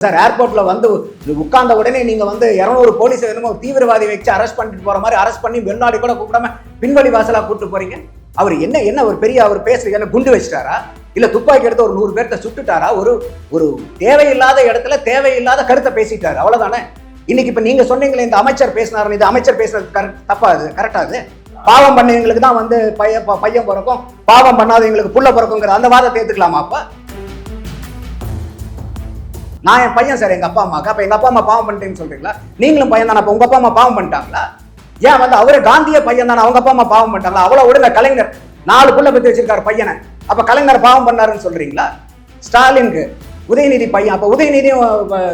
Sir ஏர்போர்ட்ல வந்து உட்கார்ந்த உடனே நீங்க வந்து இரநூறு போலீஸ் என்னமோ தீவிரவாதி வச்சு அரெஸ்ட் பண்ணிட்டு போற மாதிரி அரெஸ்ட் பண்ணி முன்னாடி கூட கூப்பிடாம பின்வழி வாசலா கூட்டு போறீங்க? அவர் என்ன என்ன ஒரு பெரிய அவர் பேசுறது என்ன குண்டு வச்சிட்டாரா? இல்ல துப்பாக்கி எடுத்து ஒரு நூறு பேர்த்த சுட்டுட்டாரா? ஒரு ஒரு தேவையில்லாத இடத்துல தேவையில்லாத கருத்தை பேசிட்டாரு. அவ்வளவுதானே? இன்னைக்கு இப்ப நீங்க சொன்னீங்களே இந்த அமைச்சர் பேசினாரு இது அமைச்சர் பேசுறது கரெக்ட் தப்பா அது கரெக்டா அது? பாவம் பண்ணவங்களுக்கு தான் வந்து பையன் பையன் பிறக்கும். பாவம் பண்ணாதவங்களுக்கு புள்ள பிறக்குங்கிற அந்த வாதத்தை ஏத்துக்கலாமா அப்ப? நான் என் பையன் சார் எங்க அப்பா அம்மாக்கு அப்ப எங்க அப்பா அம்மா பாவம் பண்ணிட்டேன்னு சொல்றீங்களா? நீங்களும் பையன் தானே அப்ப உங்க அப்பா அம்மா பாவம் பண்ணிட்டாங்களா? ஏன் வந்து அவரே காந்திய பையன் தானே அவங்க அப்பா அம்மா பாவம் பண்ணிட்டாங்களா? அவ்வளவு விடுங்க கலைஞர் நாலு புள்ள பத்தி வச்சிருக்காரு பையனை. அப்ப கலைஞர் பாவம் பண்ணாருன்னு சொல்றீங்களா? ஸ்டாலினுக்கு உதயநிதி பையன் அப்ப உதயநிதியும்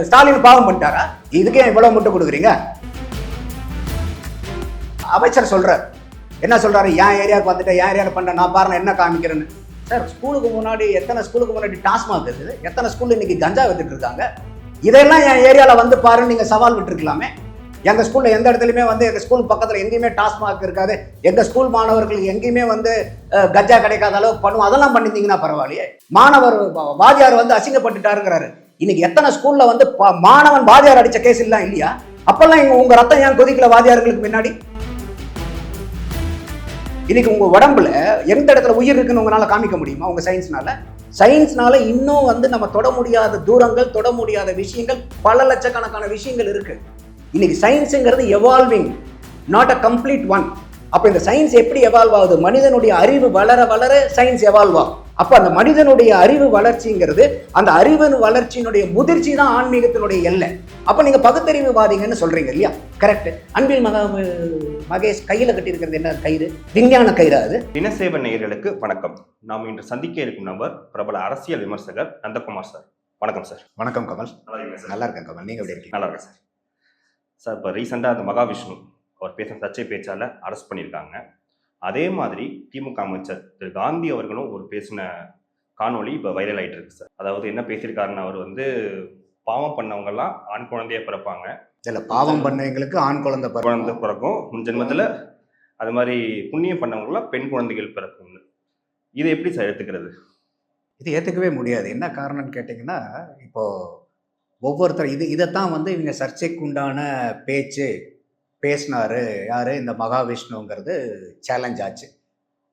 ஸ்டாலின் பாவம் பண்ணிட்டாரா? இதுக்கே இவ்வளவு முட்டை கொடுக்குறீங்க? அமைச்சர் சொல்கிறார் என்ன சொல்றாரு? என் ஏரியாவுக்கு வந்துட்டு என் ஏரியாவில் பண்ண நான் பாருங்க என்ன காமிக்கிறேன்னு. சார் ஸ்கூலுக்கு முன்னாடி எத்தனை ஸ்கூலுக்கு முன்னாடி டாஸ்மாக் இருக்குது? எத்தனை ஸ்கூலில் இன்னைக்கு கஞ்சா வித்துட்டு இருக்காங்க? இதெல்லாம் என் ஏரியாவில் வந்து பாருன்னு நீங்கள் சவால் விட்டுருக்கலாமே. எங்கள் ஸ்கூலில் எந்த இடத்துலையுமே வந்து எங்கள் ஸ்கூல் பக்கத்தில் எங்கேயுமே டாஸ்மாக் இருக்காது. எங்கள் ஸ்கூல் மாணவர்களுக்கு எங்கேயுமே வந்து அஹ், கஞ்சா கிடைக்காத அளவுக்கு பண்ணுவோம் அதெல்லாம் பண்ணியிருந்தீங்கன்னா பரவாயில்லையே. மாணவர் வாதியார் வாத்தியார் வந்து அசிங்கப்பட்டுட்டாருங்கிறாரு. இன்னைக்கு எத்தனை ஸ்கூலில் வந்து மாணவன் வாதியார் அடித்த கேஸ் எல்லாம் இல்லையா? அப்போல்லாம் உங்கள் ரத்தம் ஏன் கொதிக்கல வாத்தியார்களுக்கு முன்னாடி? இன்னைக்கு உங்க உடம்புல எந்த இடத்துல உயிர் இருக்குன்னு உங்களால காமிக்க முடியுமா? உங்க சயின்ஸ்னால சயின்ஸ்னால இன்னும் வந்து நம்ம தொட முடியாத தூரங்கள் தொட முடியாத விஷயங்கள் பல லட்சக்கணக்கான விஷயங்கள் இருக்கு. இன்னைக்கு சயின்ஸுங்கிறது evolving not a complete one அப்போ இந்த சயின்ஸ் எப்படி எவால்வ் ஆகுது? மனிதனுடைய அறிவு வளர வளர சயின்ஸ் எவால்வ் ஆகும். அப்ப அந்த மனிதனுடைய அறிவு வளர்ச்சிங்கிறது அந்த அறிவு வளர்ச்சியினுடைய முதிர்ச்சி தான் ஆன்மீகத்தினுடைய எல்லை. அப்ப நீங்க பகுத்தறிவுவாதிங்கன்னு சொல்றீங்க இல்லையா? கரெக்ட் அன்பில் மகா மகேஷ் கையில கட்டி இருக்கிறது என்ன கயிறு? விஞ்ஞான கயிறு அது? தினசேவன் நேயர்களுக்கு வணக்கம். நாம் இன்று சந்திக்க இருக்கும் நபர் பிரபல அரசியல் விமர்சகர் நந்தகுமார் சார். வணக்கம் சார். வணக்கம் கமல். நல்லா இருக்கீங்களா சார்? நல்லா இருக்கேன் கமல். நீங்க எப்படி இருக்கீங்க? நல்லா இருக்கேன் சார். சார் இப்போ ரீசெண்டாக அந்த மகாவிஷ்ணு அவர் பேசின சர்ச்சை பேச்சால அரெஸ்ட் பண்ணியிருக்காங்க. அதே மாதிரி திமுக அமைச்சர் திரு காந்தி அவர்களும் ஒரு பேசின காணொளி இப்போ வைரல் ஆயிட்டு இருக்கு சார். அதாவது என்ன பேசியிருக்காருன்னு அவர் வந்து பாவம் பண்ணவங்கெல்லாம் ஆண் குழந்தைய பிறப்பாங்க. இல்ல பாவம் பண்ணவங்களுக்கு ஆண் குழந்தை குழந்தை பிறக்கும். முன் ஜென்மத்தில் அது மாதிரி புண்ணியம் பண்ணவங்களாம் பெண் குழந்தைகள் பிறக்கும்னு இதை எப்படி சார் எடுத்துக்கிறது இது ஏத்துக்கவே முடியாது. என்ன காரணம்னு கேட்டிங்கன்னா இப்போ ஒவ்வொருத்தர் இது இதைத்தான் வந்து இவங்க சர்ச்சைக்கு உண்டான பேச்சு பேசினாரு. யார்? இந்த மகாவிஷ்ணுங்கிறது சேலஞ்ச் ஆச்சு.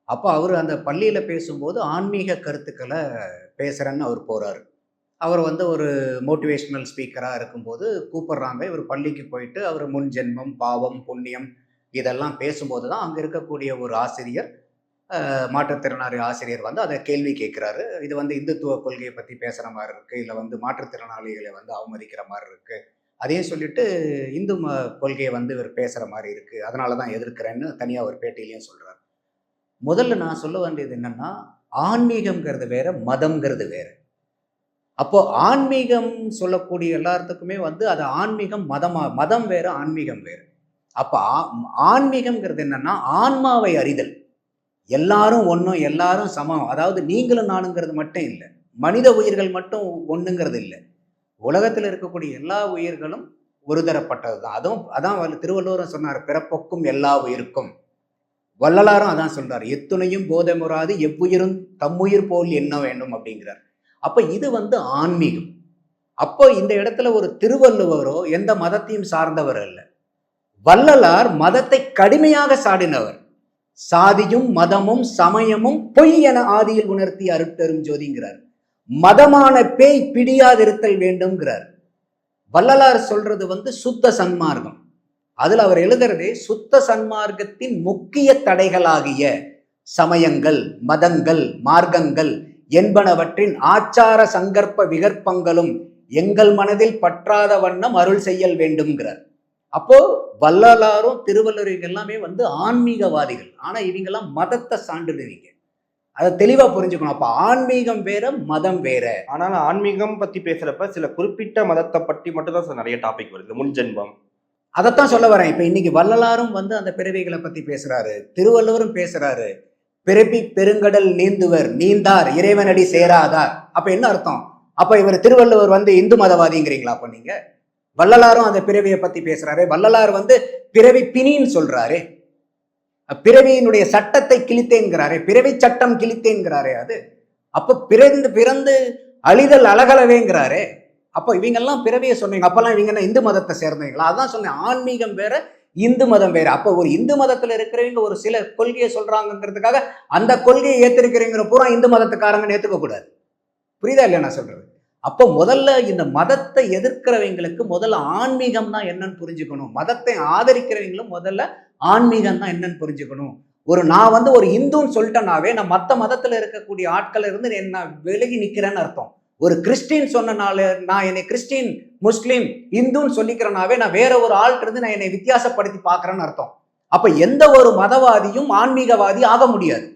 அப்போ அவர் அந்த பள்ளியில் பேசும்போது ஆன்மீக கருத்துக்களை பேசுகிறேன்னு அவர் போகிறாரு அவர் வந்து ஒரு மோட்டிவேஷ்னல் ஸ்பீக்கராக இருக்கும்போது கூப்பிட்றாங்க. இவர் பள்ளிக்கு போயிட்டு அவர் முன் ஜென்மம் பாவம் புண்ணியம் இதெல்லாம் பேசும்போது தான் அங்கே இருக்கக்கூடிய ஒரு ஆசிரியர் மாற்றுத்திறனாளி ஆசிரியர் வந்து அதை கேள்வி கேட்குறாரு. இது வந்து இந்துத்துவ கொள்கையை பற்றி பேசுகிற மாதிரி இருக்குது இல்லை வந்து மாற்றுத்திறனாளிகளை வந்து அவமதிக்கிற மாதிரி இருக்குது அதையும் சொல்லிட்டு இந்து ம கொள்கையை வந்து இவர் பேசுகிற மாதிரி இருக்குது அதனால தான் எதிர்க்கிறேன்னு தனியாக ஒரு பேட்டியிலையும் சொல்கிறார் முதல்ல நான் சொல்ல வேண்டியது என்னென்னா ஆன்மீகம்ங்கிறது வேற மதம்ங்கிறது வேறு. அப்போ ஆன்மீகம் சொல்லக்கூடிய எல்லாத்துக்குமே வந்து அது ஆன்மீகம் மதமா மதம் வேறு ஆன்மீகம் வேறு. அப்போ ஆ- ஆன்மீகம்ங்கிறது என்னன்னா ஆன்மாவை அறிதல். எல்லாரும் ஒன்றும் எல்லாரும் சமம். அதாவது நீங்களும் நானுங்கிறது மட்டும் இல்லை. மனித உயிர்கள் மட்டும் ஒன்றுங்கிறது இல்லை. உலகத்தில் இருக்கக்கூடிய எல்லா உயிர்களும் ஒரு தரப்பட்டது தான் அதுவும் அதான் திருவள்ளுவரும் சொன்னார் பிறப்புக்கும் எல்லா உயிருக்கும். வள்ளலாரும் அதான் சொல்றார் எத்துணையும் போதமுறாது எவ்வுயிரும் தம்முயிர் போல் என்ன வேண்டும்? அப்படிங்கிறார். அப்ப இது வந்து ஆன்மீகம். அப்போ இந்த இடத்துல ஒரு திருவள்ளுவரோ எந்த மதத்தையும் சார்ந்தவர் அல்ல. வள்ளலார் மதத்தை கடுமையாக சாடினவர். சாதியும் மதமும் சமயமும் பொய் என ஆதியில் உணர்த்தி அருட்பெரும் ஜோதிங்கிறார். மதமான பேய் பிடியாதிருத்தல் வேண்டும்ங்கிறார். வள்ளலார் சொல்றது வந்து சுத்த சன்மார்க்கம். அதில் அவர் எழுதுறது சுத்த சன்மார்க்கத்தின் முக்கிய தடைகளாகிய சமயங்கள் மதங்கள் மார்க்கங்கள் என்பனவற்றின் ஆச்சார சங்கற்ப விகற்பங்களும் எங்கள் மனதில் பற்றாத வண்ணம் அருள் செய்யல் வேண்டும்ங்கிறார். அப்போ வள்ளலாரும் திருவள்ளுவர் எல்லாமே வந்து ஆன்மீகவாதிகள். ஆனா இவங்கெல்லாம் மதத்தை சான்றிடுவீங்க அதை தெளிவா புரிஞ்சுக்கணும். அப்ப ஆன்மீகம் வேற மதம் வேற. ஆனால் ஆன்மீகம் பத்தி பேசுறப்ப சில குறிப்பிட்ட மதத்தை பற்றி மட்டும் தான் நிறைய டாபிக் வருது. முன் ஜென்மம். அதைத்தான் சொல்ல வரேன். இப்ப இன்னைக்கு வள்ளலாரும் வந்து அந்த பிறவிகளை பத்தி பேசுறாரு. திருவள்ளுவரும் பேசுறாரு. பிறப்பி பெருங்கடல் நீந்துவர் நீந்தார் இறைவனடி சேராதார். அப்ப என்ன அர்த்தம்? அப்ப இவர் திருவள்ளுவர் வந்து இந்து மதவாதிங்கிறீங்களா அப்ப நீங்க? வள்ளலாரும் அந்த பிறவியை பத்தி பேசுறாரு. வள்ளலார் வந்து பிறவி பிணின்னு சொல்றாரு. பிறவியினுடைய சட்டத்தை கிழித்தேங்கிறாரே பிறவி சட்டம் கிழித்தேங்கிறாரே அது. அப்போ பிறந்து பிறந்து அழிதல் அழகலவேங்கிறாரே அப்போ இவங்கெல்லாம் பிறவியை சொன்னீங்க அப்போல்லாம் இவங்க என்ன இந்து மதத்தை சேர்ந்தவங்களா? அதான் சொன்னேன் ஆன்மீகம் வேற இந்து மதம் வேற. அப்போ ஒரு இந்து மதத்தில் இருக்கிறவங்க ஒரு சில கொள்கையை சொல்றாங்கங்கிறதுக்காக அந்த கொள்கையை ஏத்திருக்கிறவங்க பூரா இந்து மதத்துக்காரங்கன்னு ஏற்றுக்கக்கூடாது புரியுதா இல்லையா நான் சொல்றது? அப்போ முதல்ல இந்த மதத்தை எதிர்க்கிறவங்களுக்கு முதல்ல ஆன்மீகம் தான் என்னன்னு புரிஞ்சுக்கணும். மதத்தை ஆதரிக்கிறவங்களும் முதல்ல ஆன்மீகம் தான் என்னன்னு புரிஞ்சுக்கணும். ஒரு நான் வந்து ஒரு இந்துன்னு சொல்லிட்டேனாவே நான் மற்ற மதத்தில் இருக்கக்கூடிய ஆட்கள் இருந்து என்ன விலகி நிற்கிறேன்னு அர்த்தம். ஒரு கிறிஸ்டின் சொன்னனால நான் என்னை கிறிஸ்டின் முஸ்லீம் இந்துன்னு சொல்லிக்கிறனாவே நான் வேற ஒரு ஆள்கிட்ட இருந்து நான் என்னை வித்தியாசப்படுத்தி பார்க்குறேன்னு அர்த்தம். அப்ப எந்த ஒரு மதவாதியும் ஆன்மீகவாதி ஆக முடியாது.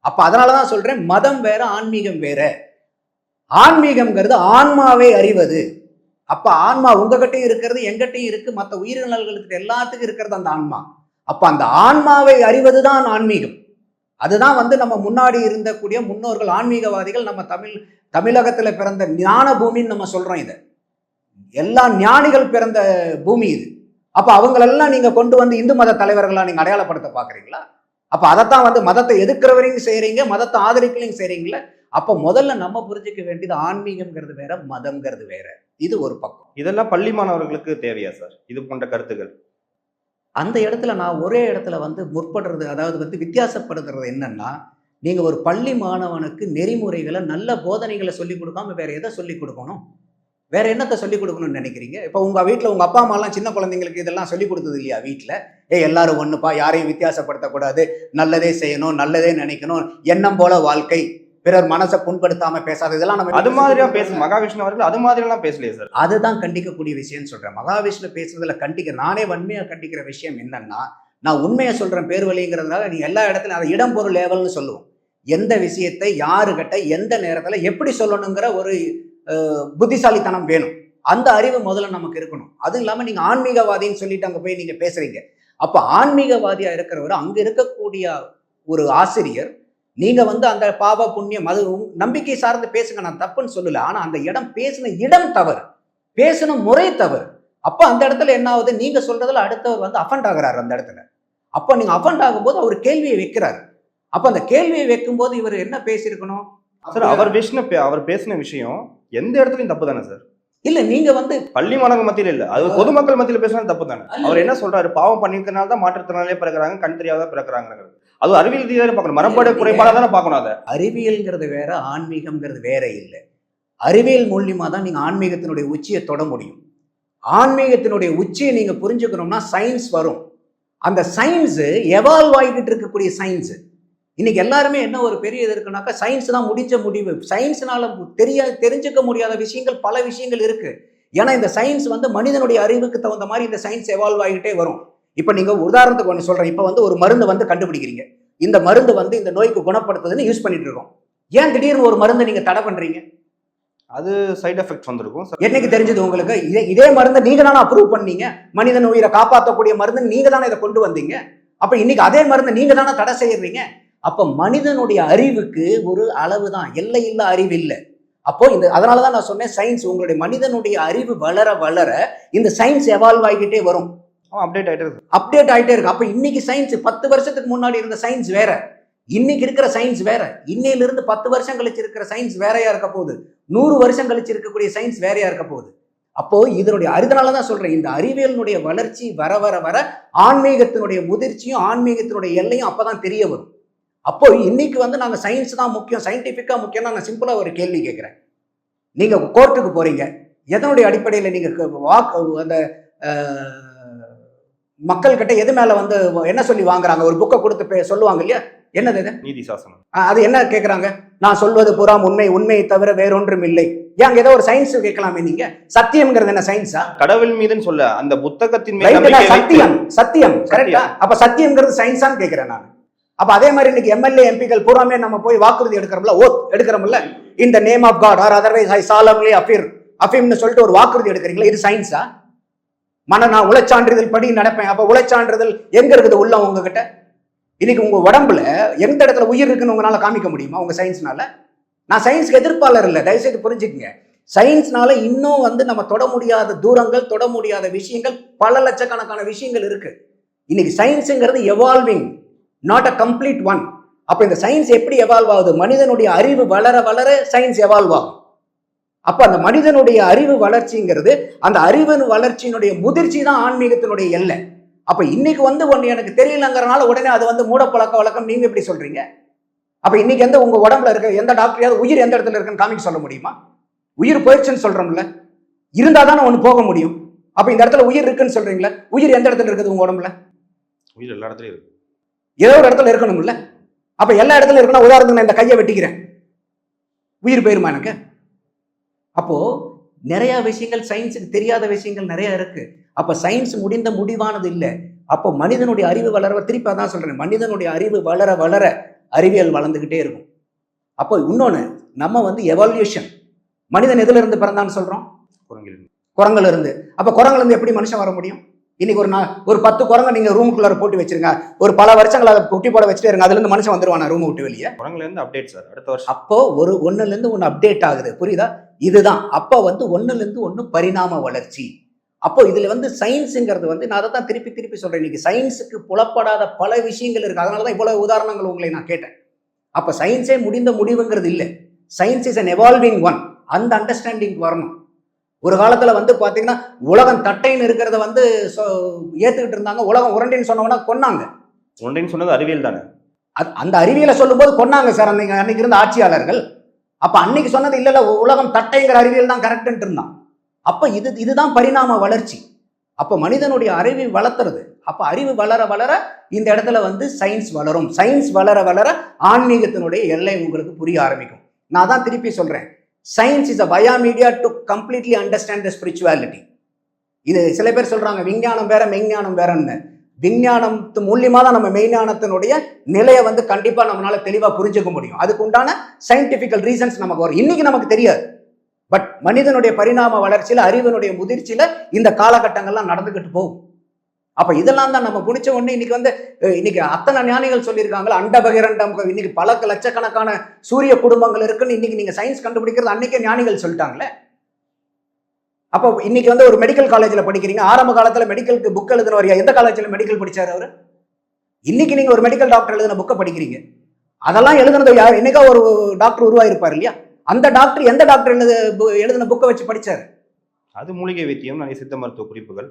அப்ப அதனாலதான் சொல்றேன் மதம் வேற ஆன்மீகம் வேற. ஆன்மீகம்ங்கிறது ஆன்மாவை அறிவது. அப்ப ஆன்மா உங்ககிட்டயும் இருக்கிறது எங்கிட்டயும் இருக்கு மற்ற உயிரினங்களுக்கு எல்லாத்துக்கும் இருக்கிறது அந்த ஆன்மா. அப்போ அந்த ஆன்மாவை அறிவதுதான் ஆன்மீகம். அதுதான் வந்து நம்ம முன்னாடி இருந்தக்கூடிய முன்னோர்கள் ஆன்மீகவாதிகள் நம்ம தமிழ் தமிழகத்தில் பிறந்த ஞான பூமின்னு நம்ம சொல்கிறோம் இதை. எல்லா ஞானிகள் பிறந்த பூமி இது. அப்போ அவங்களெல்லாம் நீங்கள் கொண்டு வந்து இந்து மத தலைவர்களாக நீங்கள் அடையாளப்படுத்த பார்க்குறீங்களா அப்போ அதைத்தான் வந்து மதத்தை எதிர்க்கிறவரையும் செய்கிறீங்க மதத்தை ஆதரிக்கலையும் செய்கிறீங்களே அப்போ முதல்ல நம்ம புரிஞ்சிக்க வேண்டியது ஆன்மீகம்ங்கிறது வேற மதம்ங்கிறது வேற. இது ஒரு பக்கம். இதெல்லாம் பள்ளி மாணவர்களுக்கு தேவையா சார்? இது போன்ற கருத்துக்கள். அந்த இடத்துல நான் ஒரே இடத்துல வந்து முற்படுறது அதாவது வந்து வித்தியாசப்படுத்துறது என்னன்னா நீங்கள் ஒரு பள்ளி மாணவனுக்கு நெறிமுறைகளை நல்ல போதனைகளை சொல்லிக் கொடுக்காம வேற எதை சொல்லிக் கொடுக்கணும்? வேற என்னத்தை சொல்லிக் கொடுக்கணும்னு நினைக்கிறீங்க? இப்போ உங்கள் வீட்டில் உங்கள் அப்பா அம்மாலாம் சின்ன குழந்தைங்களுக்கு இதெல்லாம் சொல்லிக் கொடுத்தது இல்லையா வீட்டில் ஏ எல்லாரும் ஒன்றுப்பா யாரையும் வித்தியாசப்படுத்தக்கூடாது நல்லதே செய்யணும் நல்லதே நினைக்கணும். எண்ணம் போல வாழ்க்கை. பிறர் மனசை புண்படுத்தாம பேசாத இதெல்லாம் நம்ம அது மாதிரியா பேச மகாவிஷ்ணு அவர்கள் அது மாதிரி எல்லாம் பேசலையே சார். அதுதான் கண்டிக்கக்கூடிய விஷயம்னு சொல்றேன். மகாவிஷ்ணு பேசுறதுல கண்டிக்க நானே வன்மையா கண்டிக்கிற விஷயம் என்னன்னா நான் உண்மையை சொல்றேன் பேர் வழிங்கிறதுனால நீ எல்லா இடத்துலயும் அதை இடம் பொருள் லேவல்னு சொல்லுவோம். எந்த விஷயத்தை யாருகிட்ட எந்த நேரத்துல எப்படி சொல்லணுங்கிற ஒரு புத்திசாலித்தனம் வேணும். அந்த அறிவு முதல்ல நமக்கு இருக்கணும். அதுவும் இல்லாம நீங்க ஆன்மீகவாதின்னு சொல்லிட்டு அங்க போய் நீங்க பேசுறீங்க. அப்ப ஆன்மீகவாதியா இருக்கிறவர் அங்க இருக்கக்கூடிய ஒரு ஆசிரியர் நீங்க வந்து அந்த பாவ புண்ணியம் அது நம்பிக்கை சார்ந்து பேசுங்க நான் தப்புன்னு சொல்லல. ஆனா அந்த இடம் பேசின இடம் தவறு. பேசின முறை தவறு. அப்ப அந்த இடத்துல என்ன ஆகுது? நீங்க சொல்றதுல அடுத்தவர் வந்து அஃபண்ட் ஆகுறாரு அந்த இடத்துல. அப்ப நீங்க அஃபண்ட் ஆகும்போது அவர் கேள்வியை வைக்கிறாரு. அப்ப அந்த கேள்வியை வைக்கும்போது இவர் என்ன பேசியிருக்கணும்? சார் அவர் பேசின அவர் பேசின விஷயம் எந்த இடத்துலயும் தப்பு தானே சார் இல்ல நீங்க வந்து பள்ளி மாணவர்கள் மத்தியில இல்ல. அது பொதுமக்கள் மத்தியில பேசினா தப்பு தானே? அவர் என்ன சொல்றாரு? பாவம் பண்ணிருக்கனால தான் மாற்றுத்திறனாலே பிறக்கிறாங்க கண் தெரியாத பிறக்கிறாங்க அது அறிவியல் ரீதியாக பார்க்கணும். மரபாடு குறைபாடா தானே பார்க்கணும் அதை. அறிவியல்ங்கிறது வேற ஆன்மீகம்ங்கிறது வேற இல்லை. அறிவியல் மூலியமா தான் நீங்க ஆன்மீகத்தினுடைய உச்சியை தொட முடியும். ஆன்மீகத்தினுடைய உச்சியை நீங்க புரிஞ்சுக்கணும்னா சயின்ஸ் வரும். அந்த சயின்ஸ் எவால்வ் ஆகிட்டு இருக்கக்கூடிய சயின்ஸ் இன்னைக்கு எல்லாருமே என்ன ஒரு பெரிய இது இருக்குனாக்கா சயின்ஸ் தான் முடிஞ்ச முடிவு. சயின்ஸ்னால தெரிய தெரிஞ்சுக்க முடியாத விஷயங்கள் பல விஷயங்கள் இருக்கு. ஏன்னா இந்த சயின்ஸ் வந்து மனிதனுடைய அறிவுக்கு தகுந்த மாதிரி இந்த சயின்ஸ் எவால்வ் ஆகிட்டே வரும். இப்போ நீங்க உதாரணத்துக்கு ஒன்று சொல்றேன். இப்போ வந்து ஒரு மருந்து வந்து கண்டுபிடிக்கிறீங்க. இந்த மருந்து வந்து இந்த நோய்க்கு குணப்படுத்துதுன்னு யூஸ் பண்ணிட்டு இருக்கோம். ஏன் திடீர்னு ஒரு மருந்தை நீங்க தடை பண்றீங்க? அது சைடு எஃபெக்ட் வந்திருக்கும். என்னைக்கு தெரிஞ்சது உங்களுக்கு? இதே இதே மருந்தை நீங்க தானே அப்ரூவ் பண்ணீங்க? மனிதன் உயிரை காப்பாற்றக்கூடிய மருந்து நீங்க தானே இதை கொண்டு வந்தீங்க? அப்ப இன்னைக்கு அதே மருந்தை நீங்க தானே தடை செய்யறீங்க? அப்ப மனிதனுடைய அறிவுக்கு ஒரு அளவு தான். எல்லை இல்ல அறிவு இல்லை. அப்போ இந்த அதனால தான் நான் சொன்னேன் சயின்ஸ் உங்களுடைய மனிதனுடைய அறிவு வளர வளர இந்த சயின்ஸ் எவால்வ் ஆகிட்டே வரும். அப்டேட் ஆகிட்டே இருக்கு. அப்டேட் ஆகிட்டே இருக்கு. அப்போ இன்னைக்கு சயின்ஸ் பத்து வருஷத்துக்கு முன்னாடி இருந்த சயின்ஸ் வேற. இன்னைக்கு இருக்கிற சயின்ஸ் வேற. இன்னையிலிருந்து பத்து வருஷம் கழிச்சு இருக்கிற சயின்ஸ் வேறையா இருக்க போகுது. நூறு வருஷம் கழிச்சு இருக்கக்கூடிய சயின்ஸ் வேறையா இருக்க போகுது. அப்போ இதனுடைய அதனால தான் சொல்றேன். இந்த அறிவியலினுடைய வளர்ச்சி வர வர வர ஆன்மீகத்தினுடைய முதிர்ச்சியும் ஆன்மீகத்தினுடைய எல்லையும் அப்பதான் தெரிய வரும். அப்போ இன்னைக்கு வந்து நாங்கள் சயின்ஸ் தான் முக்கியம் சயின்டிஃபிக்காக முக்கியம்னா நான் சிம்பிளாக ஒரு கேள்வி கேட்குறேன் நீங்கள் கோர்ட்டுக்கு போகிறீங்க எதனுடைய அடிப்படையில் நீங்கள் வாக்கு அந்த மக்கள்கிட்ட எது மேல வந்து என்ன சொல்லி வாங்குறாங்க? ஒரு புக்கை கொடுத்து பே- சொல்லுவாங்க இல்லையா? என்னது இது? நீதி சாசனம். அது என்ன கேக்குறாங்க? நான் சொல்வது புறாம் உண்மை உண்மையை தவிர வேறொன்றும் இல்லை. ஏன் ஏதோ ஒரு சயின்ஸ் கேட்கலாமே நீங்க? சத்தியம்ங்கிறது என்ன சயின்ஸா கடவுள் மீதுன்னு சொல்ல அந்த புத்தகத்தின் சத்தியம் சத்தியம் கரெக்டா அப்ப சத்தியம்ங்கிறது சயின்ஸான்னு கேக்குறேன் நான். அப்ப அதே மாதிரி இன்னைக்கு எம்எல்ஏ எம்பிக்கள் பூராமே நம்ம போய் வாக்குறுதி எடுக்கிறோம்ல ஓத் எடுக்கிறோம்ல. இந்த name of God or otherwise I solemnly affirm அஃபிம்னு சொல்லிட்டு ஒரு வாக்குறுதி எடுக்கிறீங்களா இது சயின்ஸா மன நான் உழைச்சான்றிதழ் படி நடப்பேன். அப்ப உழைச்சான்றிதழ் எங்க இருக்குது? உள்ள உங்ககிட்ட. இன்னைக்கு உங்க உடம்புல எந்த இடத்துல உயிர் இருக்குன்னு உங்களால காமிக்க முடியுமா? உங்க சயின்ஸ்னால நான் சயின்ஸ்க்கு எதிர்ப்பாளர் இல்லை. தயவுசெய்து புரிஞ்சுக்கங்க. சயின்ஸ்னால இன்னும் வந்து நம்ம தொட முடியாத தூரங்கள் தொட முடியாத விஷயங்கள் பல லட்சக்கணக்கான விஷயங்கள் இருக்கு. இன்னைக்கு சயின்ஸுங்கிறது evolving not a complete one அப்ப இந்த சயின்ஸ் எப்படி எவால்வ் ஆகுது? மனிதனுடைய அறிவு வளர வளர சயின்ஸ் எவால்வ் ஆகும். அப்ப அந்த மனிதனுடைய அறிவு வளர்ச்சிங்கிறது அந்த அறிவின் வளர்ச்சியினுடைய முதிர்ச்சி தான் ஆன்மீகத்தினுடைய எல்லை. அப்ப இன்னைக்கு வந்து ஒண்ணு எனக்கு தெரியலங்கிறனால உடனே அது வந்து மூட பழக்க வழக்கம். நீங்க எப்படி சொல்றீங்க? அப்ப இன்னைக்கு எந்த உங்க உடம்புல இருக்க எந்த டாக்டரையாவது உயிர் எந்த இடத்துல இருக்குன்னு காமிக்க சொல்ல முடியுமா? உயிர் போயிடுச்சுன்னு சொல்றோம்ல. இருந்தா தானே ஒண்ணு போக முடியும். அப்ப இந்த இடத்துல உயிர் இருக்குன்னு சொல்றீங்களா உயிர் எந்த இடத்துல இருக்குது உங்க உடம்புல? உயிர் எல்லா இடத்துலயும் இருக்கு. ஏதோ ஒரு இடத்துல இருக்கணும்ல. அப்ப எல்லா இடத்துல இருக்கணும் உதாரணத்துக்கு நான் இந்த கையை வெட்டிக்கிறேன். உயிர் போயிருமா எனக்கு? அப்போ நிறைய விஷயங்கள் சயின்ஸுக்கு தெரியாத விஷயங்கள் நிறைய இருக்கு. அப்ப சயின்ஸ் முடிந்த முடிவானது இல்லை. அப்போ மனிதனுடைய அறிவு வளர திருப்பி அதான் சொல்றேன் மனிதனுடைய அறிவு வளர வளர அறிவியல் வளர்ந்துகிட்டே இருக்கும். அப்போ இன்னொன்னு நம்ம வந்து எவால்யூஷன் மனிதன் எதுல இருந்து பிறந்தான்னு சொல்றோம்? குரங்கில் குரங்குல இருந்து அப்ப குரங்குல இருந்து எப்படி மனுஷன் வர முடியும்? இன்னைக்கு ஒரு நா- ஒரு பத்து குரங்க நீங்க ரூமுக்குள்ளார போட்டு வச்சிருங்க. ஒரு பல வருஷங்கள் அதை குட்டி போட வச்சுட்டே இருங்க. அதுல இருந்து மனுஷன் வந்துருவானா ரூம் விட்டு வெளியே. குரங்குல இருந்து அப்டேட் சார் அடுத்த வருஷம். அப்போ ஒரு ஒண்ணுல இருந்து ஒண்ணு அப்டேட் ஆகுது. புரியுதா? இதுதான். அப்போ வந்து ஒண்ணுல இருந்து ஒண்ணு பரிணாம வளர்ச்சி. அப்போ இதுல வந்து சயின்ஸுங்கிறது வந்து நான் அதை தான் திருப்பி திருப்பி சொல்றேன். இன்னைக்கு சயின்ஸுக்கு புலப்படாத பல விஷயங்கள் இருக்கு. அதனால தான் இவ்வளவு உதாரணங்கள் உங்களை நான் கேட்டேன். அப்ப சயின்ஸே முடிந்த முடிவுங்கிறது இல்லை. Science is an evolving one அந்த அண்டர்ஸ்டாண்டிங் வரணும். ஒரு காலத்துல வந்து பாத்தீங்கன்னா உலகம் தட்டைன்னு இருக்கிறத வந்து ஏத்துக்கிட்டு இருந்தாங்க. உலகம் உருண்டைன்னு சொன்னவனா கொன்னாங்க. ஒன்றைன்னு சொன்னது அறிவியல் தானே? அந்த அறிவியலை சொல்லும்போது கொன்னாங்க சார் அன்னைக்கு அன்னைக்கு இருந்த ஆட்சியாளர்கள். அப்ப அன்னைக்கு சொன்னது இல்ல இல்ல உலகம் தட்டைங்கிற அறிவியல் தான் கரெக்ட்ன்ட்டு இருந்தான். அப்ப இது இதுதான் பரிணாம வளர்ச்சி. அப்ப மனிதனுடைய அறிவு வளர்த்துறது. அப்ப அறிவு வளர வளர இந்த இடத்துல வந்து சயின்ஸ் வளரும். சயின்ஸ் வளர வளர ஆன்மீகத்தினுடைய எல்லை உங்களுக்கு புரிய ஆரம்பிக்கும். நான் தான் திருப்பி சொல்றேன். Science is a by media to completely understand the spirituality இது சில பேர் சொல்கிறாங்க விஞ்ஞானம் வேற மெய்ஞானம் வேறன்னு. விஞ்ஞானத்து மூலியமாக தான் நம்ம மெய்ஞானத்தினுடைய நிலையை வந்து கண்டிப்பாக நம்மளால் தெளிவாக புரிஞ்சுக்க முடியும். அதுக்கு உண்டான சயின்டிஃபிக்கல் ரீசன்ஸ் நமக்கு வரும். இன்னைக்கு நமக்கு தெரியாது. பட் மனிதனுடைய பரிணாம வளர்ச்சியில் அறிவினுடைய முதிர்ச்சியில் இந்த காலகட்டங்கள்லாம் நடந்துக்கிட்டு போகும். அப்ப இதெல்லாம் தான் நம்ம பிடிச்ச உடனே இன்னைக்கு வந்து இன்னைக்கு அத்தனை ஞானிகள் சொல்லியிருக்காங்களா அண்டபகிரண்டம் இன்னைக்கு பல லட்சக்கணக்கான சூரிய குடும்பங்கள் இருக்குன்னு இன்னைக்கு நீங்க சயின்ஸ் கண்டுபிடிக்கிறது அன்னைக்கே ஞானிகள் சொல்லிட்டாங்களே. அப்போ இன்னைக்கு வந்து ஒரு மெடிக்கல் காலேஜில் படிக்கிறீங்க ஆரம்ப காலத்தில் மெடிக்கலுக்கு புக் எழுதினவர் எந்த காலேஜில் மெடிக்கல் படிச்சார் அவர்? இன்னைக்கு நீங்க ஒரு மெடிக்கல் டாக்டர் எழுதின புக்கை படிக்கிறீங்க. அதெல்லாம் எழுதுனது யார்? என்னைக்கா ஒரு டாக்டர் உருவாயிருப்பார் இல்லையா? அந்த டாக்டர் எந்த டாக்டர் எழுது பு- எழுதின புக்கை வச்சு படிச்சாரு? அது மூலிகை வைத்தியம் நிறைய சித்த மருத்துவ குறிப்புகள்.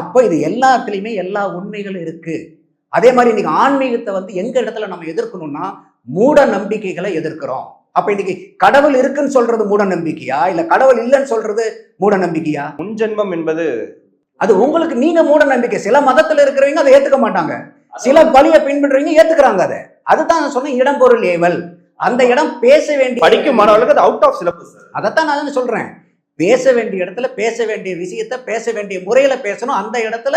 அப்போ இது எல்லாத்துலயுமே எல்லா உண்மைகளும் இருக்கு. அதே மாதிரி இன்னைக்கு ஆன்மீகத்தை வந்து எங்க இடத்துல நம்ம எதிர்க்கணும்னா மூட நம்பிக்கைகளை எதிர்க்கிறோம். அப்ப இன்னைக்கு கடவுள் இருக்குன்னு சொல்றது மூட நம்பிக்கையா? இல்ல கடவுள் இல்லைன்னு சொல்றது மூட நம்பிக்கையா? முன்ஜென்மம் என்பது அது உங்களுக்கு நீங்க மூட நம்பிக்கை. சில மதத்துல இருக்கிறவங்க அதை ஏத்துக்க மாட்டாங்க. சில பலியை பின்பற்றுறவங்க ஏத்துக்கிறாங்க அதை. அதுதான் நான் சொன்ன இடம் பொருள் ஏவல். அந்த இடம் பேச வேண்டிய படிக்கும் மாணவர்களுக்கு அது அவுட் ஆஃப் சிலபஸ் அதைத்தான் நான் சொல்றேன். பேச வேண்டிய இடத்துல பேச வேண்டிய விஷயத்த பேச வேண்டிய முறையில் பேசணும். அந்த இடத்துல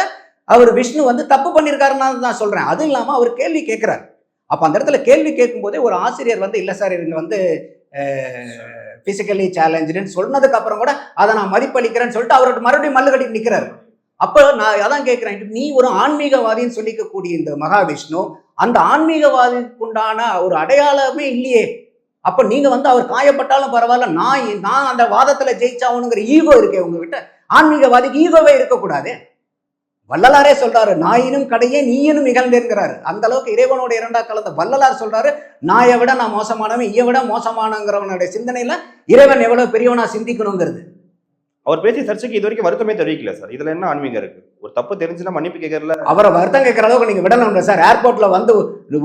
அவர் விஷ்ணு வந்து தப்பு பண்ணியிருக்காருன்னு நான் சொல்கிறேன் அதுவும் இல்லாமல் அவர் கேள்வி கேட்குறாரு அப்போ அந்த இடத்துல கேள்வி கேட்கும்போதே ஒரு ஆசிரியர் வந்து இல்லை சார் இவங்க வந்து ஃபிசிக்கலி சேலஞ்சுன்னு சொன்னதுக்கு அப்புறம் கூட அதை நான் மதிப்பளிக்கிறேன்னு சொல்லிட்டு அவர்கிட்ட மறுபடியும் மல்லு நிற்கிறாரு அப்போ நான் அதான் கேட்குறேன் நீ ஒரு ஆன்மீகவாதின்னு சொல்லிக்கக்கூடிய இந்த மகாவிஷ்ணு அந்த ஆன்மீகவாதிக்குண்டான ஒரு அடையாளமே இல்லையே. அப்ப நீங்க வந்து அவர் காயப்பட்டாலும் பரவாயில்ல நான் நான் அந்த வாதத்துல ஜெயிச்சாகணுங்கிற ஈகோ இருக்கே உங்ககிட்ட. ஆன்மீகவாதிக்கு ஈகோவே இருக்கக்கூடாது. வள்ளலாரே சொல்றாரு நாயினும் கடையே நீயினும் நிகழ்ந்திருக்கிறாரு. அந்த அளவுக்கு இறைவனோட இரண்டா கலந்த வள்ளலார் சொல்றாரு நாயை விட நான் மோசமானவன் ஈயை விட மோசமானங்கிறவனுடைய சிந்தனையில இறைவன் எவ்வளவு பெரியவனா சிந்திக்கணுங்கிறது. அவர் பேசிய சர்ச்சைக்கு இது வரைக்கும் வருத்தமே தெரிவிக்கல சார். இதுல என்ன ஆன்மீகம் இருக்கு? ஒரு தப்பு தெரிஞ்சுன்னா மன்னிப்பு கேட்கறதுல அவரை வருத்தம் கேட்கற அளவுக்கு நீங்க விடணும் சார். ஏர்போர்ட்ல வந்து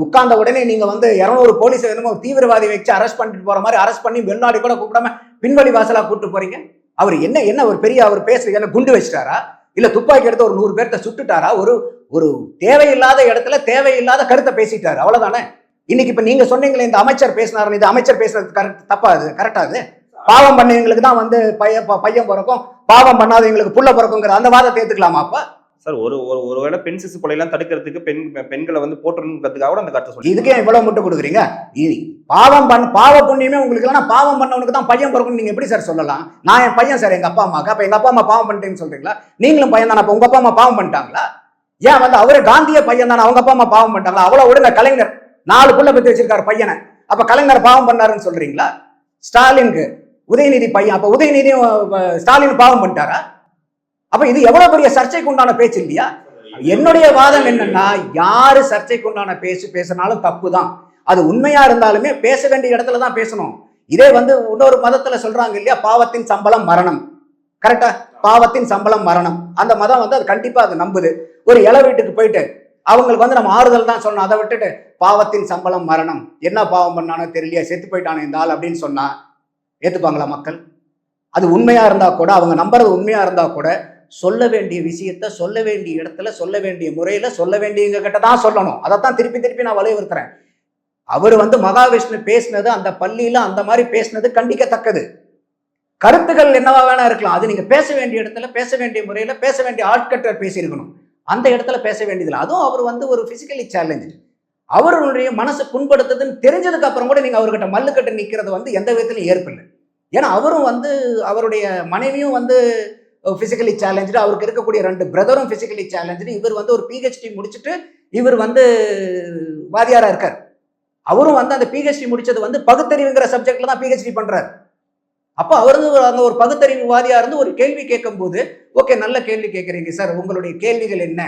உட்கார்ந்த உடனே நீங்க வந்து இரநூறு போலீஸ் என்னமோ தீவிரவாதி வச்சு அரெஸ்ட் பண்ணிட்டு போற மாதிரி அரெஸ்ட் பண்ணி வெளிநாடு கூட கூப்பிடாம பின்வழி வாசலா கூப்பிட்டு போறீங்க? அவர் என்ன என்ன ஒரு பெரிய அவர் பேசுறது என்ன குண்டு வச்சிட்டாரா? இல்ல துப்பாக்கி எடுத்து ஒரு நூறு பேர்த்த சுட்டுட்டாரா? ஒரு ஒரு தேவையில்லாத இடத்துல தேவையில்லாத கருத்தை பேசிட்டாரு. அவ்வளவுதானே? இன்னைக்கு இப்ப நீங்க சொன்னீங்களே இந்த அமைச்சர் பேசினாரு இது அமைச்சர் பேசுறது கரெக்ட் தப்பா அது கரெக்டா அது? பாவம் பண்ணவங்களுக்கு தான் வந்து பையன் பையன் பிறக்கும். பாவம் பண்ணாதவங்களுக்கு புள்ள பிறக்குங்கிற அந்த வாதத்தை ஏத்துக்கலாமா அப்ப? சார் ஒரு ஒரு ஒருவேளை பெண் சிசு கொலையெல்லாம் தடுக்கிறதுக்கு பெண் பெண்களை வந்து போட்டுறதுக்காக கூட அந்த கருத்தை சொல்லி இதுக்கே இவ்வளவு முட்டு கொடுக்குறீங்க? பாவம் பண்ண பாவ புண்ணியமே உங்களுக்கு இல்லைன்னா பாவம் பண்ணவனுக்கு தான் பையன் பிறக்கணும் நீங்க எப்படி சார் சொல்லலாம்? நான் என் பையன் சார் எங்க அப்பா அம்மாக்கு அப்ப எங்க அப்பா அம்மா பாவம் பண்ணிட்டேன்னு சொல்றீங்களா? நீங்களும் பையன் தானே. அப்ப உங்க அப்பா அம்மா பாவம் பண்ணிட்டாங்களா? ஏன் வந்து அவரே காந்திய பையன் தானே. அவங்க அப்பா அம்மா பாவம் பண்ணிட்டாங்களா? அவ்வளவு விடுங்க கலைஞர். நாலு புள்ள பத்தி வச்சிருக்காரு பையனை. அப்ப கலைஞர் பாவம் பண்ணாருன்னு சொல்றீங்களா? ஸ்டாலினுக்கு. உதயநிதி பையன் அப்போ உதயநிதி ஸ்டாலின் பாவம் பண்ணிட்டாரா? அப்ப இது எவ்வளவு பெரிய சர்ச்சைக்கு உண்டான பேச்சு இல்லையா? என்னுடைய வாதம் என்னன்னா யாரு சர்ச்சைக்கு உண்டான பேச்சு பேசினாலும் தப்பு தான் அது உண்மையா இருந்தாலுமே பேச வேண்டிய இடத்துல தான் பேசணும். இதே வந்து இன்னொரு மதத்துல சொல்றாங்க இல்லையா பாவத்தின் சம்பளம் மரணம். கரெக்டா பாவத்தின் சம்பளம் மரணம். அந்த மதம் வந்து அது கண்டிப்பா அது நம்புது. ஒரு இள வீட்டுக்கு போயிட்டு அவங்களுக்கு வந்து நம்ம ஆறுதல் தான் சொன்னோம். அதை விட்டுட்டு பாவத்தின் சம்பளம் மரணம். என்ன பாவம் பண்ணானோ தெரியலையா செத்து போயிட்டானே இந்த ஆள் அப்படின்னு சொன்னா ஏற்றுப்பாங்களா மக்கள்? அது உண்மையாக இருந்தால் கூட அவங்க நம்புறது உண்மையாக இருந்தால் கூட சொல்ல வேண்டிய விஷயத்த சொல்ல வேண்டிய இடத்துல சொல்ல வேண்டிய முறையில் சொல்ல வேண்டியவங்க கிட்ட தான் சொல்லணும். அதைத்தான் திருப்பி திருப்பி நான் வலியுறுத்துறேன். அவர் வந்து மகாவிஷ்ணு பேசினது அந்த பள்ளியில் அந்த மாதிரி பேசினது கண்டிக்கத்தக்கது. கருத்துக்கள் என்னவா வேணா இருக்கலாம். அது நீங்கள் பேச வேண்டிய இடத்துல பேச வேண்டிய முறையில் பேச வேண்டிய ஆட்கட்டர் பேசியிருக்கணும். அந்த இடத்துல பேச வேண்டியதில்லை. அதுவும் அவர் வந்து ஒரு ஃபிசிக்கலி சேலஞ்சு அவருடைய மனசை புண்படுத்துதுன்னு தெரிஞ்சதுக்கு அப்புறம் கூட நீங்கள் அவர்கிட்ட மல்லுக்கட்டு நிற்கிறது வந்து எந்த விதத்துலையும் ஏற்பில்லை ஏன்னா அவரும் வந்து அவருடைய மனைவியும் வந்து ஃபிசிக்கலி சேலஞ்சு அவருக்கு இருக்கக்கூடிய ரெண்டு பிரதரும் ஃபிசிக்கலி சேலஞ்சு இவர் வந்து ஒரு பிஹெச்டி முடிச்சுட்டு இவர் வந்து வாதியாராக இருக்கார். அவரும் வந்து அந்த பிஹெச்டி முடிச்சது வந்து பகுத்தறிவுங்கிற சப்ஜெக்டில் தான் பிஹெச்டி பண்ணுறாரு அப்போ அவர் வந்து ஒரு- அங்க ஒரு பகுத்தறிவுவாதியா இருந்து ஒரு கேள்வி கேட்கும்போது ஓகே நல்ல கேள்வி கேட்குறீங்க சார். உங்களுடைய கேள்விகள் என்ன?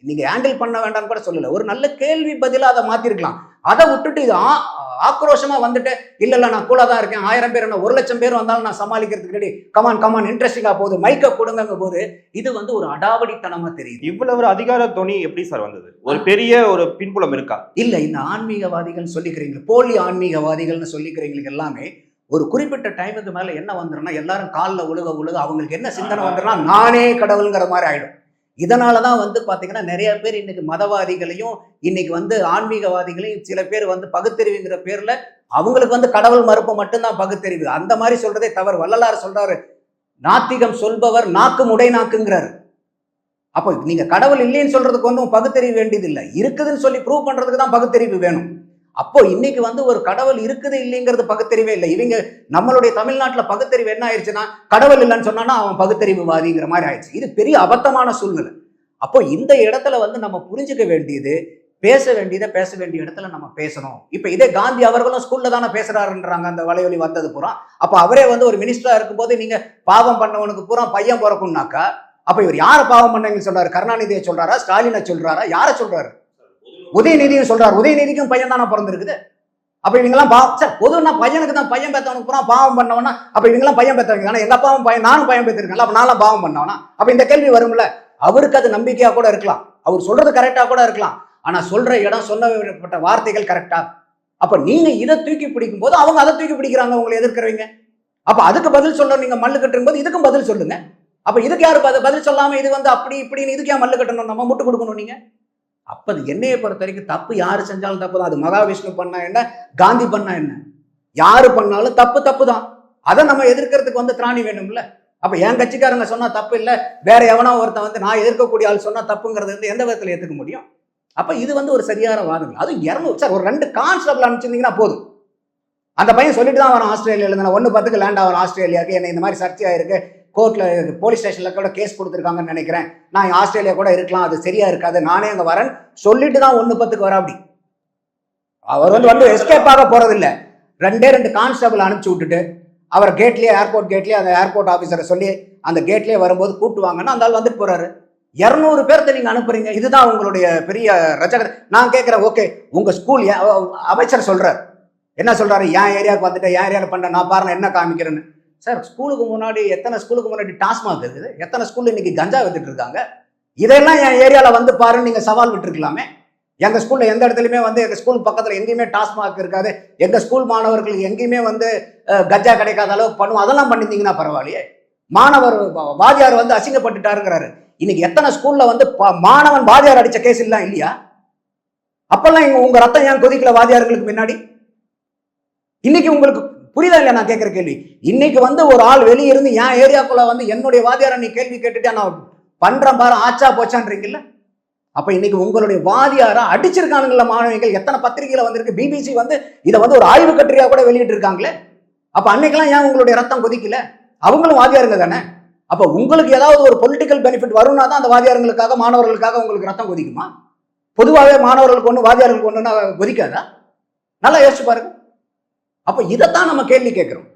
நீங்க ஹேண்டில் பண்ண வேண்டாம்னு கூட சொல்லல. ஒரு நல்ல கேள்வி பதிலா அதை மாத்திருக்கலாம். அதை விட்டுட்டு இது ஆ- ஆக்ரோஷமா வந்துட்டு இல்ல இல்ல நான் கூட தான் இருக்கேன். ஆயிரம் பேர் என்ன ஒரு லட்சம் பேர் வந்தாலும் நான் சமாளிக்கிறதுக்கு ரெடி கமான் கமான் இன்ட்ரெஸ்டிங்கா போகுது மைக்க கொடுங்க போது இது வந்து ஒரு அடாவடித்தனமா தெரியுது. இவ்வளவு ஒரு அதிகார துணி எப்படி சார் வந்தது? ஒரு பெரிய ஒரு பின்புலம் இருக்கா? இல்ல இந்த ஆன்மீகவாதிகள் சொல்லிக்கிறீங்க போலி ஆன்மீகவாதிகள்னு சொல்லிக்கிறீங்களுக்கு எல்லாமே ஒரு குறிப்பிட்ட டைமுக்கு மேல என்ன வந்துடும்னா எல்லாரும் காலில் உழுக உழுக அவங்களுக்கு என்ன சிந்தனை வந்துடும்னா நானே கடவுளுங்கிற மாதிரி ஆயிடும். இதனால தான் வந்து பாத்தீங்கன்னா நிறைய பேர் இன்னைக்கு மதவாதிகளையும் இன்னைக்கு வந்து ஆன்மீகவாதிகளையும் சில பேர் வந்து பகுத்தறிவுங்கிற பேர்ல அவங்களுக்கு வந்து கடவுள் மறுப்பு மட்டும்தான் பகுத்தறிவு. அந்த மாதிரி சொல்றதே தவறு. வள்ளலார் சொல்றாரு நாத்திகம் சொல்பவர் நாக்கு முடை நாக்குங்கிறாரு. அப்போ நீங்க கடவுள் இல்லைன்னு சொல்றதுக்கு ஒன்றும் பகுத்தறிவு வேண்டியது இல்லை இருக்குதுன்னு சொல்லி ப்ரூவ் பண்றதுக்கு தான் பகுத்தறிவு வேணும். அப்போ இன்னைக்கு வந்து ஒரு கடவுள் இருக்குது இல்லைங்கிறது பகுத்தறிவே இல்லை. இவங்க நம்மளுடைய தமிழ்நாட்டில் பகுத்தறிவு என்ன ஆயிடுச்சுன்னா கடவுள் இல்லைன்னு சொன்னான்னா அவன் பகுத்தறிவுவாதிங்கிற மாதிரி ஆயிடுச்சு. இது பெரிய அபத்தமான சூழ்நிலை. அப்போ இந்த இடத்துல வந்து நம்ம புரிஞ்சுக்க வேண்டியது பேச வேண்டியதை பேச வேண்டிய இடத்துல நம்ம பேசணும். இப்போ இதே காந்தி அவர்களும் ஸ்கூல்ல தானே பேசுறாருன்றாங்க அந்த வலையொலி வந்தது பூரா. அப்போ அவரே வந்து ஒரு மினிஸ்டரா இருக்கும்போது நீங்க பாவம் பண்ணவனுக்கு பூரா பையன் பிறக்கும்னாக்கா அப்ப இவர் யாரை பாவம் பண்ணீங்கன்னு சொல்றாரு? கருணாநிதியை சொல்றாரா? ஸ்டாலினை சொல்றாரா? யாரை சொல்றாரு? உதயநிதியும் சொல்றார். உதயநிதிக்கும் பையன் தானே பிறந்திருக்குது. அப்ப இவங்கெல்லாம் பா சார் பொதுனா பையனுக்கு தான் பையன் பெற்றவனுக்கு பூரா பாவம் பண்ணவனா அப்ப இவங்கெல்லாம் பையன் பெற்றவங்க ஆனா எங்க அப்பாவும் பையன் நானும் பையன் பெற்றிருக்கேன்ல அப்ப நானும் பாவம் பண்ணவனா? அப்ப இந்த கேள்வி வரும்ல. அவருக்கு அது நம்பிக்கையா கூட இருக்கலாம். அவர் சொல்றது கரெக்டா கூட இருக்கலாம். ஆனா சொல்ற இடம் சொல்லப்பட்ட வார்த்தைகள் கரெக்டா அப்ப நீங்க இதை தூக்கி பிடிக்கும் போது அவங்க அதை தூக்கி பிடிக்கிறாங்க உங்களை எதிர்க்கிறவங்க. அப்ப அதுக்கு பதில் சொல்ல நீங்க மல்லு கட்டும் போது இதுக்கும் பதில் சொல்லுங்க. அப்ப இதுக்கு யாரு பதில் பதில் சொல்லாம இது வந்து அப்படி இப்படின்னு இதுக்கு ஏன் மல்லு கட்டணும்? நம்ம முட்டு கொடுக்கணும் நீங்க. அப்போ அது என்னையை பொறுத்த வரைக்கும் தப்பு யார் செஞ்சாலும் தப்பு தான் அது மகாவிஷ்ணு பண்ணா என்ன காந்தி பண்ணா என்ன? யார் பண்ணாலும் தப்பு தப்பு தான் அதை நம்ம எதிர்க்கிறதுக்கு வந்து திராணி வேணும்ல. அப்போ என் கட்சிக்காரங்க சொன்னால் தப்பு இல்லை வேற எவனோ ஒருத்தன் வந்து நான் எதிர்க்கக்கூடிய ஆள் சொன்னால் தப்புங்கிறது வந்து எந்த விதத்தில் ஏற்றுக்க முடியும்? அப்போ இது வந்து ஒரு சரியான வாதம் அது இரநூறு சார் ஒரு ரெண்டு கான்ஸ்டபிள் அனுப்பிச்சிருந்தீங்கன்னா போதும். அந்த பையன் சொல்லிட்டு தான் வரும் ஆஸ்திரேலியாவில் நான் ஒன்று பத்துக்கு லேண்ட் ஆகிறேன் ஆஸ்திரேலியாவுக்கு. என்ன இந்த மாதிரி சர்ச்சையாக இருக்குது கோர்ட்டில் போலீஸ் ஸ்டேஷனில் கூட கேஸ் கொடுத்துருக்காங்கன்னு நினைக்கிறேன். நான் ஆஸ்திரேலியா கூட இருக்கலாம் அது சரியா இருக்காது. நானே அங்கே வரேன். சொல்லிட்டு தான் ஒன்று பத்துக்கு வர அப்படி. அவர் வந்து வந்து எஸ்கேப் ஆக ரெண்டே ரெண்டு கான்ஸ்டபிள் அனுப்பிச்சு விட்டுட்டு அவர் கேட்லேயே ஏர்போர்ட் கேட்லேயே அந்த ஏர்போர்ட் ஆஃபீஸரை சொல்லி அந்த கேட்லேயே வரும்போது கூட்டு வாங்கன்னா அந்த ஆள் வந்துட்டு போறாரு. இரநூறு பேர்த்த நீங்க அனுப்புறீங்க. இதுதான் உங்களுடைய பெரிய ரஜக. நான் கேட்குறேன் ஓகே உங்க ஸ்கூல் அமைச்சர் சொல்றாரு. என்ன சொல்றாரு? என் ஏரியாவுக்கு வந்துட்டு என் ஏரியாவில் பண்ண நான் பாருங்க என்ன காமிக்கிறேன்னு. சார் ஸ்கூலுக்கு முன்னாடி எத்தனை ஸ்கூலுக்கு முன்னாடி டாஸ்மாக் இருக்குது? எத்தனை ஸ்கூலில் இன்னைக்கு கஞ்சா வித்துட்டு இருக்காங்க? இதெல்லாம் என் ஏரியாவில் வந்து பாருன்னு நீங்கள் சவால் விட்டுருக்கலாமே. எங்கள் ஸ்கூலில் எந்த இடத்துலையுமே வந்து எங்கள் ஸ்கூல் பக்கத்தில் எங்கேயுமே டாஸ்மாக் இருக்காது. எங்கள் ஸ்கூல் மாணவர்களுக்கு எங்கேயுமே வந்து கஜா கிடைக்காத அளவுக்கு பண்ணுவோம். அதெல்லாம் பண்ணியிருந்தீங்கன்னா பரவாயில்லையே. மாணவர் வா- வாத்தியார் வந்து அசிங்கப்பட்டுட்டாருங்கிறாரு. இன்னைக்கு எத்தனை ஸ்கூலில் வந்து மாணவன் வாத்தியார் அடித்த கேஸ் எல்லாம் இல்லையா? அப்பெல்லாம் உங்கள் ரத்தம் ஏன் கொதிக்கல வாத்தியார்களுக்கு முன்னாடி? இன்னைக்கு உங்களுக்கு புரியுதா இல்லையா நான் கேட்குற கேள்வி? இன்னைக்கு வந்து ஒரு ஆள் வெளியே இருந்து என் ஏரியாக்குள்ள வந்து என்னுடைய வாத்தியாரை நீ கேள்வி கேட்டுட்டு நான் பண்றேன் பாரு ஆச்சா போச்சான்றீங்கல்ல? அப்போ இன்னைக்கு உங்களுடைய வாதியாரா அடிச்சிருக்கானுங்கள மாணவிகள்? எத்தனை பத்திரிகையில் வந்திருக்கு? பிபிசி வந்து இதை வந்து ஒரு ஆய்வு கட்டுரையாக கூட வெளியிட்டு இருக்காங்களே அப்ப அன்னைக்கெல்லாம் ஏன் உங்களுடைய ரத்தம் கொதிக்கல? அவங்களும் வாதியாருங்க தானே? அப்போ உங்களுக்கு ஏதாவது ஒரு பொலிட்டிக்கல் பெனிஃபிட் வரும்னா தான் அந்த வாதியாருங்களுக்காக மாணவர்களுக்காக உங்களுக்கு ரத்தம் கொதிக்குமா? பொதுவாகவே மாணவர்களுக்கு ஒன்று வாதியார்களுக்கு ஒன்றுன்னா கொதிக்காதா? நல்லா யோசிச்சு பாருங்க. அப்ப இதைத்தான் நம்ம கேள்வி கேட்கிறோம்.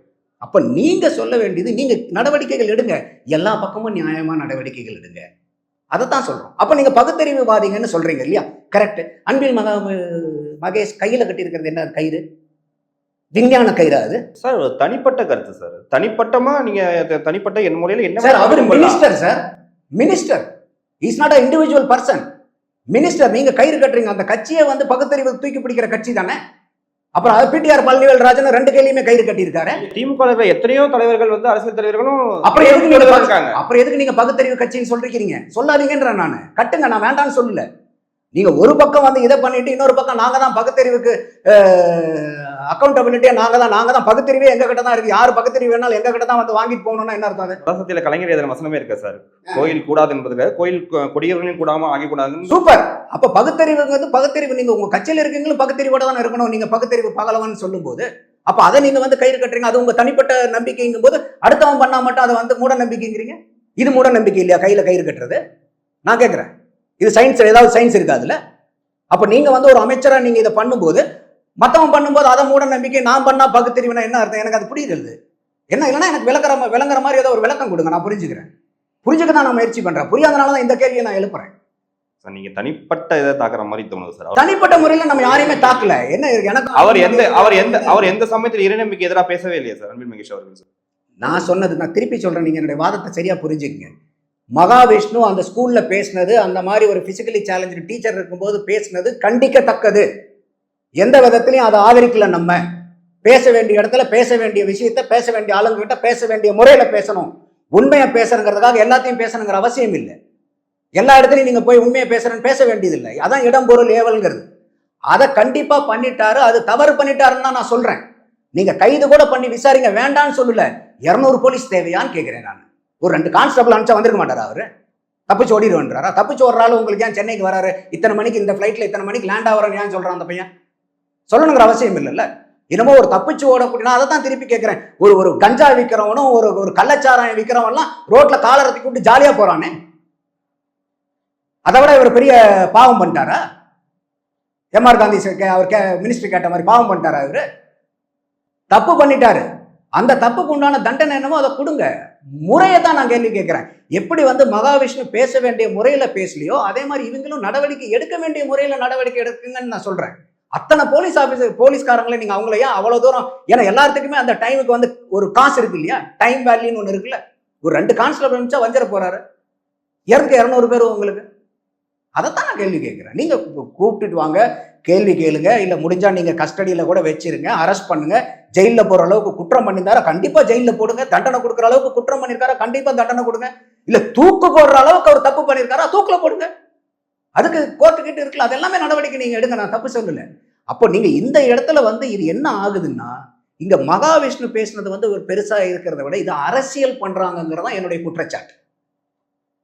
அப்ப நீங்க சொல்ல வேண்டியது நீங்க நடவடிக்கைகள் எடுங்க. எல்லா பக்கமும் நியாயமா நடவடிக்கைகள் எடுங்க. அதைத்தான் சொல்றோம். அப்ப நீங்க பகுத்தறிவுவாதிங்கன்னு சொல்றீங்க இல்லையா? கரெக்ட் அன்பில் மகா மகேஷ் கையில கட்டியிருக்கிறது என்ன கயிறு? விஞ்ஞான கயிறு அது? சார் தனிப்பட்ட கருத்து சார். தனிப்பட்டமா நீங்க தனிப்பட்ட என் முறையில என்ன sir our. Minister sir. Minister is not a individual person minister நீங்க கயிறு கட்டுறீங்க. அந்த கட்சியை வந்து பகுத்தறிவு தூக்கி பிடிக்கிற கட்சி தானே? அப்புறம் அது பிடிஆர் பழனிவேல் ராஜன் ரெண்டு கையிலுமே கயிறு கட்டியிருக்காரு. திமுக எத்தனையோ தலைவர்கள் வந்து அரசியல் தலைவர்களும் அப்புறம் எதுக்கு இருக்காங்க. அப்புறம் எதுக்கு நீங்க பகுத்தறிவு கட்சின்னு சொல்றீங்க சொல்லாதீங்கன்ற நான். கட்டுங்க நான் வேண்டாம்னு சொல்லல. நீங்க ஒரு பக்கம் வந்து இதை பண்ணிட்டு இன்னொரு பக்கம் நாங்க தான் பகுத்தறிவுக்கு அக்கௌண்டபிலிட்டியா நாங்க தான் நாங்க தான் பகுத்தறிவே எங்க கிட்ட தான் இருக்கு. யார் பகுத்தறிவு வேணாலும் எங்க கிட்ட தான் வந்து வாங்கிட்டு போகணும்னா என்ன அர்த்தம் அது? கலைஞர் எதிர வசனமே இருக்கு சார். கோயில் கூடாது என்பதுக்கு கோயில் கொடியவர்களையும் கூடாம ஆகி கூடாதுன்னு சூப்பர். அப்ப பகுத்தறிவுங்கிறது பகுத்தறிவு நீங்க உங்க கட்சியில இருக்கீங்களும் பகுத்தறிவோட தான் இருக்கணும். நீங்க பகுத்தறிவு பகலவன் சொல்லும்போது. அப்ப அதை நீங்க வந்து கயிறு கட்டுறீங்க. அது உங்க தனிப்பட்ட நம்பிக்கைங்கும் போது அடுத்தவன் பண்ணா மட்டும் அதை வந்து மூட நம்பிக்கைங்கிறீங்க. இது மூட நம்பிக்கை இல்லையா? கையில கயிறு கட்டுறது. நான் கேட்கிறேன் இது சயின்ஸ் ஏதாவது சயின்ஸ் இருக்கா அதுல அப்ப நீங்க வந்து ஒரு அமைச்சரா நீங்க இதை பண்ணும்போது மத்தவன் பண்ணும்போது அதை மூட நம்பிக்கை நான் பண்ணா பகுத்தறிவுனா என்ன அர்த்தம்? எனக்கு அது புரியுது என்ன இல்லைன்னா எனக்கு விளக்குற விளங்குற மாதிரி ஏதோ ஒரு விளக்கம் கொடுங்க நான் புரிஞ்சுக்கிறேன். புரிஞ்சுக்க தான் நான் முயற்சி பண்றேன். புரியாதனால தான் இந்த கேள்வியை நான் எழுப்புறேன். சார், நீங்க தனிப்பட்ட இதை தாக்குற மாதிரி தோணுது சார். தனிப்பட்ட முறையில நம்ம யாரையுமே தாக்கல. என்ன? எனக்கு அவர் எந்த அவர் எந்த அவர் எந்த சமயத்தில் இறைநம்பிக்கை எதிராக பேசவே இல்லையா சார்? அன்பில் மகேஷ் அவர்கள் சார். நான் சொன்னது நான் திருப்பி சொல்றேன். நீங்க என்னுடைய வாதத்தை சரியா புரிஞ்சுக்கங்க. மகாவிஷ்ணு அந்த ஸ்கூல்ல பேசினது அந்த மாதிரி ஒரு பிசிக்கலி சேலஞ்சு டீச்சர் இருக்கும்போது பேசினது கண்டிக்கத்தக்கது. எந்த விதத்திலையும் அதை ஆதரிக்கல நம்ம. பேச வேண்டிய இடத்துல பேச வேண்டிய விஷயத்த பேச வேண்டிய ஆளுங்ககிட்ட பேச வேண்டிய முறையில பேசணும். உண்மையை பேசுறங்கிறதுக்காக எல்லாத்தையும் பேசணுங்கிற அவசியம் இல்லை. எல்லா இடத்துலையும் நீங்க போய் உண்மையை பேசுறேன்னு பேச வேண்டியதில்லை. அதான் இடம் பொருள் ஏவல்ங்கிறது. அதை கண்டிப்பா பண்ணிட்டாரு அது தவறு பண்ணிட்டாருன்னு தான் நான் சொல்றேன். நீங்க கைது கூட பண்ணி விசாரிங்க வேண்டான்னு சொல்லல. இரநூறு போலீஸ் தேவையான்னு கேட்கிறேன் நான். ஒரு ரெண்டு கான்ஸ்டபிள் அனுப்பிச்சா வந்திருக்க மாட்டாரா அவரு? தப்பிச்சு ஓடிடுவேன்றாரா? தப்பிச்சு ஓடுறாலும் உங்களுக்கு ஏன் சென்னைக்கு வராரு? இத்தனை மணிக்கு இந்த ஃப்ளைட்ல இத்தனை மணிக்கு லேண்ட் ஆகிறேன்னு ஏன் சொல்றான் அந்த பையன்? சொல்லணுங்கிற அவசியம் இல்லைல்ல. என்னமோ ஒரு தப்பிச்சு ஓடக்கூடிய நான் அதை தான் திருப்பி கேட்குறேன். ஒரு ஒரு கஞ்சா விற்கிறவனும் ஒரு ஒரு கள்ளச்சாராயம் விற்கிறவன்லாம் ரோட்டில் காலரத்தை கூப்பிட்டு ஜாலியாக போகிறானே அதை விட இவர் பெரிய பாவம் பண்ணிட்டாரா? எம்ஆர் காந்தி கே- அவர் கே மினிஸ்டர் கேட்ட மாதிரி பாவம் பண்ணிட்டாரா இவர்? தப்பு பண்ணிட்டாரு. அந்த தப்புக்கு உண்டான தண்டனை என்னமோ அதை கொடுங்க. முறையை தான் நான் கேள்வி கேட்குறேன். எப்படி வந்து மகாவிஷ்ணு பேச வேண்டிய முறையில் பேசலையோ அதே மாதிரி இவங்களும் நடவடிக்கை எடுக்க வேண்டிய முறையில் நடவடிக்கை எடுக்குங்கன்னு நான் சொல்கிறேன் அத்தனை போலீஸ் ஆஃபீஸர் போலீஸ்காரங்களே நீங்க அவங்கள ஏன் அவ்வளவு தூரம் ஏன்னா எல்லாத்துக்குமே அந்த டைமுக்கு வந்து ஒரு காசு இருக்கு இல்லையா? டைம் வேல்யூன்னு ஒன்று இருக்குல்ல? ஒரு ரெண்டு கான்ஸ்டபிள் நிமிஷம் வஞ்சிட போறாரு. இறந்து இரநூறு பேர் உங்களுக்கு. அதைத்தான் நான் கேள்வி கேட்குறேன். நீங்க கூப்பிட்டுட்டு வாங்க. கேள்வி கேளுங்க. இல்லை முடிஞ்சா நீங்க கஸ்டடியில் கூட வச்சிருங்க. அரெஸ்ட் பண்ணுங்க. ஜெயிலில் போற அளவுக்கு குற்றம் பண்ணியிருந்தாரா? கண்டிப்பா ஜெயிலில் போடுங்க. தண்டனை கொடுக்குற அளவுக்கு குற்றம் பண்ணியிருக்காரா? கண்டிப்பா தண்டனை கொடுங்க. இல்லை தூக்கு போடுற அளவுக்கு அவர் தப்பு பண்ணியிருக்காரா? தூக்கில் போடுங்க. அதுக்கு கோர்ட்டு கிட்ட இருக்குல்ல அது எல்லாமே நடவடிக்கை நீங்கள் எடுங்க. நான் தப்பு சொல்லலை. அப்போ நீங்கள் இந்த இடத்துல வந்து இது என்ன ஆகுதுன்னா இங்கே மகாவிஷ்ணு பேசுனது வந்து ஒரு பெருசாக இருக்கிறத விட இது அரசியல் பண்றாங்கிறதான் என்னுடைய குற்றச்சாட்டு.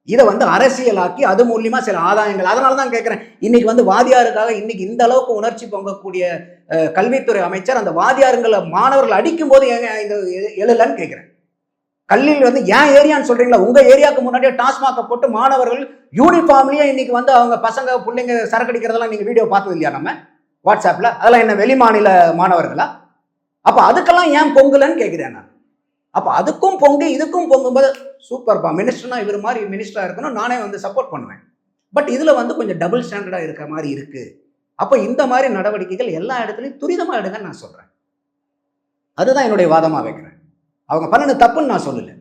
இதை வந்து அரசியலாக்கி அது மூலியமாக சில ஆதாயங்கள். அதனால தான் கேட்குறேன் இன்னைக்கு வந்து வாதியாருக்காக இன்னைக்கு இந்த அளவுக்கு உணர்ச்சி பொங்கக்கூடிய கல்வித்துறை அமைச்சர் அந்த வாதியாருங்களை மாணவர்கள் அடிக்கும் போது ஏங்க இந்த எழலன்னு கல்லில் வந்து ஏன் ஏரியான்னு சொல்றீங்களா? உங்க ஏரியாவுக்கு முன்னாடியே டாஸ்மாக போட்டு மாணவர்கள் யூனிஃபார்ம்லயே இன்னைக்கு வந்து அவங்க பசங்க பிள்ளைங்க சரக்கு அடிக்கிறதெல்லாம் நீங்க வீடியோ பார்த்தது இல்லையா நம்ம? வாட்ஸ்அப்ல அதெல்லாம் என்ன வெளி மாநில மாணவர்களா? அப்ப அதுக்கெல்லாம் ஏன் பொங்கலன்னு கேட்கிறேன் நான். அப்ப அதுக்கும் பொங்கு இதுக்கும் பொங்கும்போது சூப்பர்ப்பா மினிஸ்டர்னா இவர் மாதிரி மினிஸ்டரா இருக்கணும் நானே வந்து சப்போர்ட் பண்ணுவேன். பட் இதுல வந்து கொஞ்சம் டபுள் ஸ்டாண்டர்டா இருக்கிற மாதிரி இருக்கு. அப்ப இந்த மாதிரி நடவடிக்கைகள் எல்லா இடத்துலையும் துரிதமா எடுங்கன்னு நான் சொல்றேன். அதுதான் என்னுடைய வாதமா வைக்கிறேன். அவங்க பண்ணது தப்புன்னு நான் சொல்லலை.